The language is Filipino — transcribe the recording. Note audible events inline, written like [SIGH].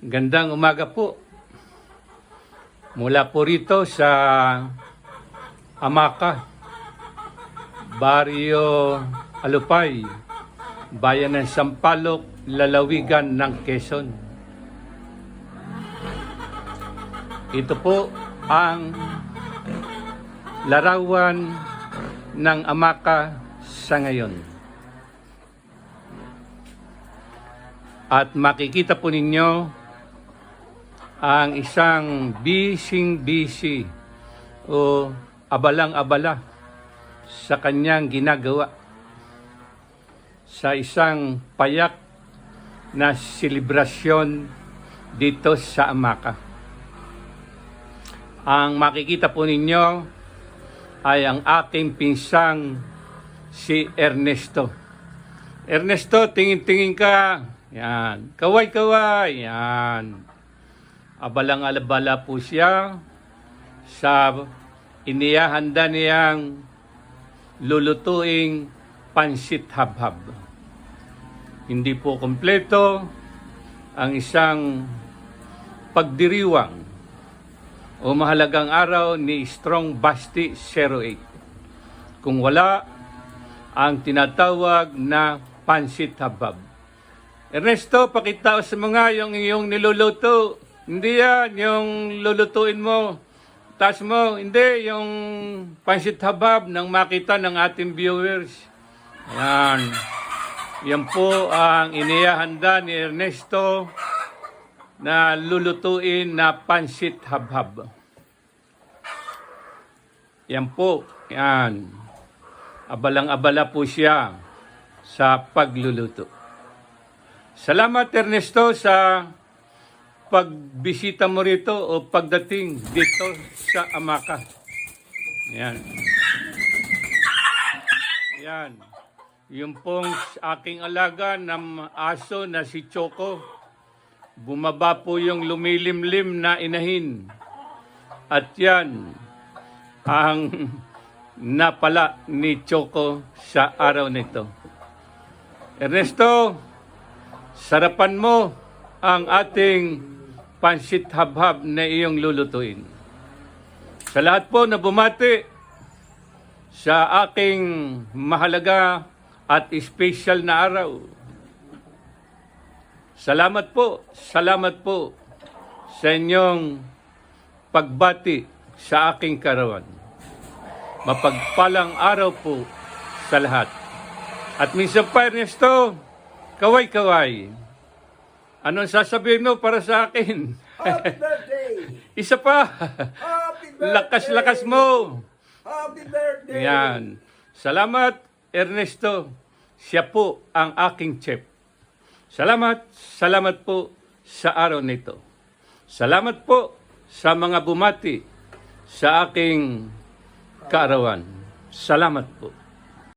Gandang umaga po. Mula po rito sa Amaka, Barrio Alupay, Bayan ng Sampaloc, Lalawigan ng Quezon. Ito po ang larawan ng Amaka sa ngayon. At makikita po ninyo ang isang bising-bisi o abalang-abala sa kanyang ginagawa sa isang payak na selebrasyon dito sa Amaka. Ang makikita po ninyo ay ang aking pinsang si Ernesto. Ernesto, tingin-tingin ka. Yan. Kaway-kaway. Yan. Abalang-alabala po siya sa iniyahanda niyang lulutuing pansit habhab. Hindi po kompleto ang isang pagdiriwang o mahalagang araw ni Strong Basti 08. Kung wala ang tinatawag na pansit habab. Ernesto, pakita sa mga yung iyong niluluto. Hindi yan, yung lulutuin mo. Taas mo, hindi, yung pansit habab nang makita ng ating viewers. Yan. Yan po ang iniyahanda ni Ernesto na lulutuin na pansit habhab. Yan po, yan. Abalang-abala po siya sa pagluluto. Salamat Ernesto sa pagbisita mo rito o pagdating dito sa Amaka. Yan. Yan. Yung pong aking alaga ng aso na si Choco, bumaba po yung lumilimlim na inahin. At yan ang [LAUGHS] napala ni Choco sa araw nito. Ernesto, sarapan mo ang ating pansit habhab na iyong lulutuin. Sa lahat po na bumati sa aking mahalaga at special na araw. Salamat po, salamat po sa inyong pagbati sa aking karawan. Mapagpalang araw po sa lahat. At minsan pa, Ernesto, kaway-kaway. Anong sasabihin mo para sa akin? Happy birthday! [LAUGHS] Isa pa. Happy birthday! Lakas-lakas mo. Happy birthday! Yan. Salamat, Ernesto. Siya po ang aking chef. Salamat, salamat po sa araw nito. Salamat po sa mga bumati sa aking kaarawan. Salamat po.